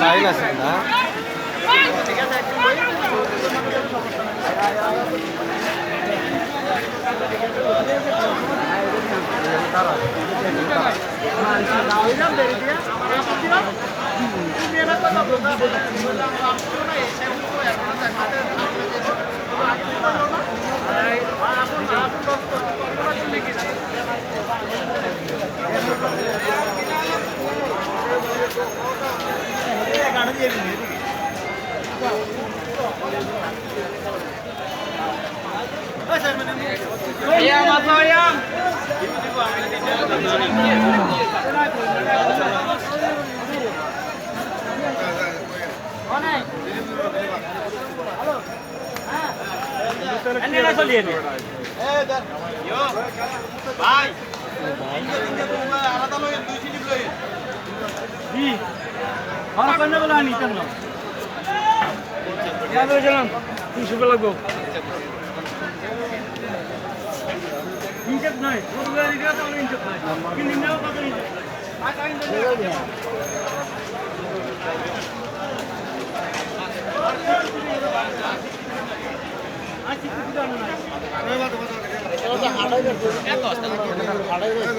Line আছে না তারা Ayam, apa Ini নাই রোজগার দিকে তো ইনটেক নাই। কিনে কত ইনটেক আটা ইনটেক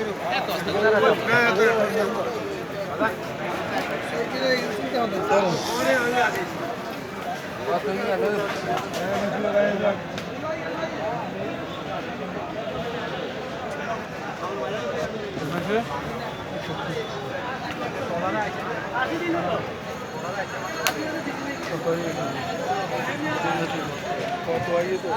তো